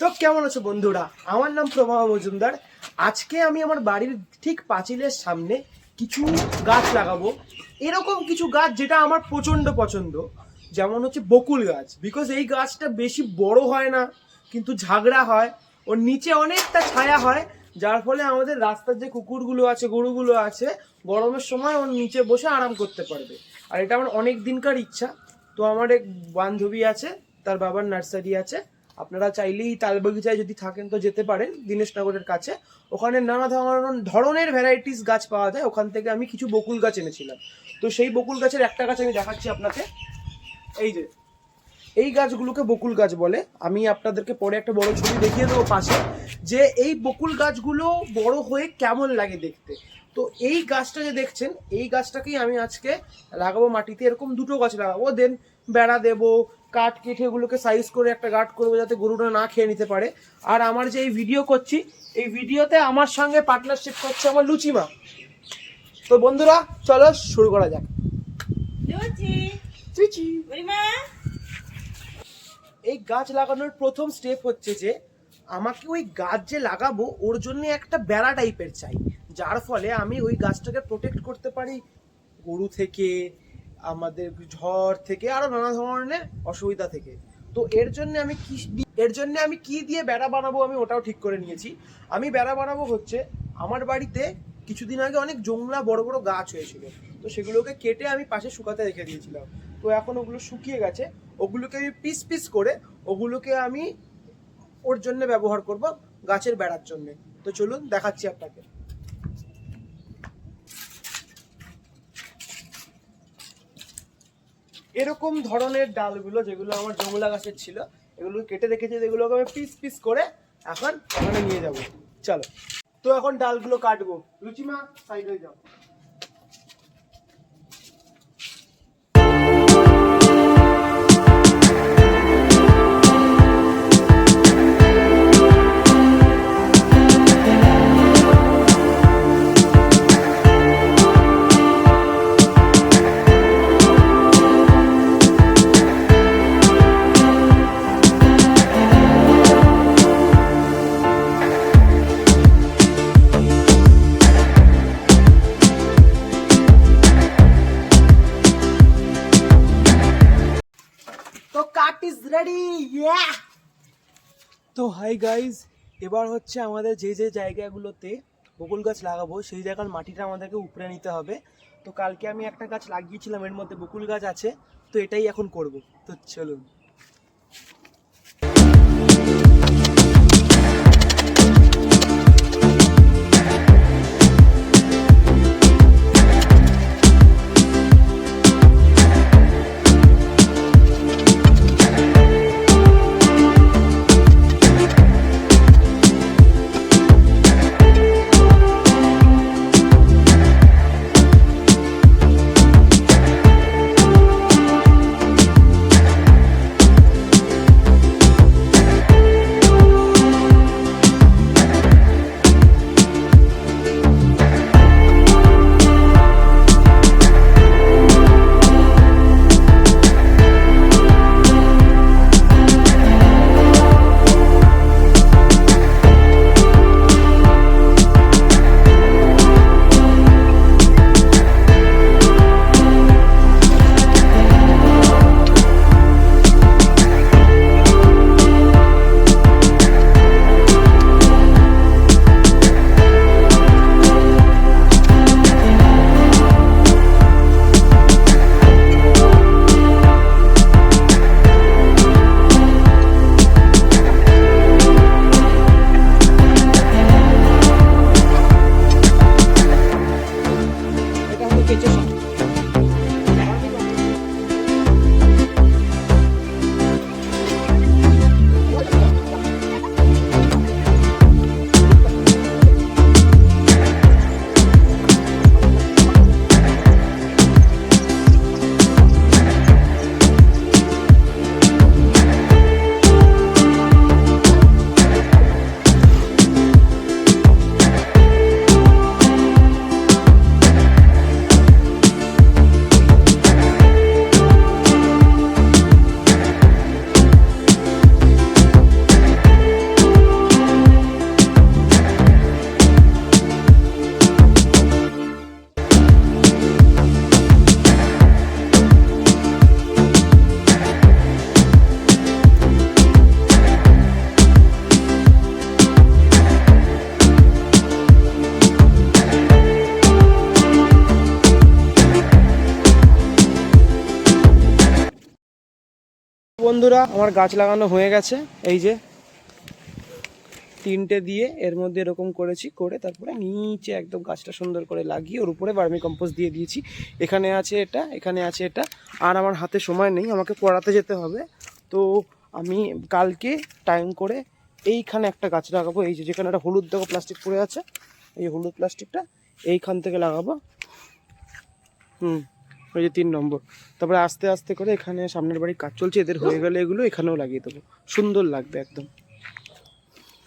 তো কেমন আছো বন্ধুরা? আমার নাম প্রভাব মজুমদার। আজকে আমি আমার বাড়ির ঠিক পাঁচিলের সামনে কিছু গাছ লাগাবো। এরকম কিছু গাছ যেটা আমার প্রচণ্ড পছন্দ। যেমন হচ্ছে বকুল গাছ। বিকজ এই গাছটা বেশি বড় হয় না, কিন্তু ঝাগড়া হয়। ওর নিচে অনেকটা ছায়া হয়। যার ফলে আমাদের রাস্তার যে কুকুরগুলো আছে, গরুগুলো আছে, গরমের সময় ওর নিচে বসে আরাম করতে পারবে। আর এটা আমার অনেক দিনকার ইচ্ছা। তো আমার এক বান্ধবী আছে, তার বাবার নার্সারি আছে। আপনারা চাইলেই তাল বাগিচায় যদি থাকেন তো যেতে পারেন, দীনেশনগরের কাছে। ওখানে নানা ধরনের ধরনের ভ্যারাইটিস গাছ পাওয়া যায়। ওখান থেকে আমি কিছু বকুল গাছ এনেছিলাম। তো সেই বকুল গাছের একটা গাছ আমি দেখাচ্ছি আপনাকে। এই যে, এই গাছগুলোকে বকুল গাছ বলে। আমি আপনাদেরকে পরে একটা বড় ছবি দেখিয়ে দেবো পাশে যে এই বকুল গাছগুলো বড় হয়ে কেমন লাগে দেখতে। তো এই গাছটা যে দেখছেন এই গাছটাকেই আমি আজকে লাগাবো মাটিতে। এরকম দুটো গাছ লাগাবো দেন বেড়া দেবো কাঠ কেটে ওগুলোকে সাইজ করে একটা গাঠ করব যাতে গরুটা না খেয়ে নিতে পারে। আর আমার যে এই ভিডিও করছি এই ভিডিওতে আমার সঙ্গে পার্টনারশিপ করছে আমার লুচিমা তো বন্ধুরা চলো শুরু করা যাক। এই গাছ লাগানোর প্রথম স্টেপ হচ্ছে যে আমাকে ওই গাছ যে লাগাবো ওর জন্য একটা বেড়া টাইপের চাই। যার ফলে আমি ওই গাছটাকে প্রোটেক্ট করতে পারি। গরু থেকে, আমাদের ঝড় থেকে, আরও নানা ধরনের অসুবিধা থেকে। তো এর জন্য আমি কি, এর জন্য আমি কি দিয়ে বেড়া বানাবো আমি ওটাও ঠিক করে নিয়েছি। আমি বেড়া বানাবো হচ্ছে, আমার বাড়িতে কিছুদিন আগে অনেক জংলা বড় বড় গাছ হয়েছিল। তো সেগুলোকে কেটে আমি পাশে শুকাতে রেখে দিয়েছিলাম। তো এখন ওগুলো শুকিয়ে গেছে, ওগুলোকে আমি পিস পিস করে ওগুলোকে আমি ওর জন্য ব্যবহার করব গাছের বেড়ার জন্য। তো চলুন দেখাচ্ছি আপনাকে। এরকম ধরনের ডালগুলো যেগুলো আমার জংলা গাছের ছিল, এগুলো কেটে রেখেছি যেগুলোকে আমি পিস পিস করে এখন ওখানে নিয়ে যাব। চলো। তো এখন ডালগুলো কাটবো। রুচিমা সাইড হয়ে যাও। ইজ রেডি ইয়া তো হাই গাইজ এবার হচ্ছে আমাদের যে যে জায়গাগুলোতে বকুল গাছ লাগাবো, সেই জায়গার মাটিটা আমাদেরকে উপরে নিতে হবে। তো কালকে আমি একটা গাছ লাগিয়েছিলাম, এর মধ্যে বকুল গাছ আছে, তো এটাই এখন করব। তো চলুন। বন্ধুরা, আমার গাছ লাগানো হয়ে গেছে। এই যে তিনটে দিয়ে এর মধ্যে এরকম করেছি, করে তারপরে নিচে একদম গাছটা সুন্দর করে লাগিয়ে ওর উপরে বার্মি কম্পোস্ট দিয়ে দিয়েছি। এখানে আছে এটা, এখানে আছে এটা। আর আমার হাতে সময় নেই, আমাকে পড়াতে যেতে হবে। তো আমি কালকে টাইম করে এইখানে একটা গাছ লাগাবো। এই যে যেখানে একটা হলুদ দেখো প্লাস্টিক পড়ে আছে, এই হলুদ প্লাস্টিকটা এইখান থেকে লাগাবো। হুম। ওই যে তিন নম্বর। তারপরে আস্তে আস্তে করে এখানে সামনের বাড়ির কাজ চলছে, এদের হয়ে গেলে এগুলো এখানেও লাগিয়ে দেবো। সুন্দর লাগবে একদম।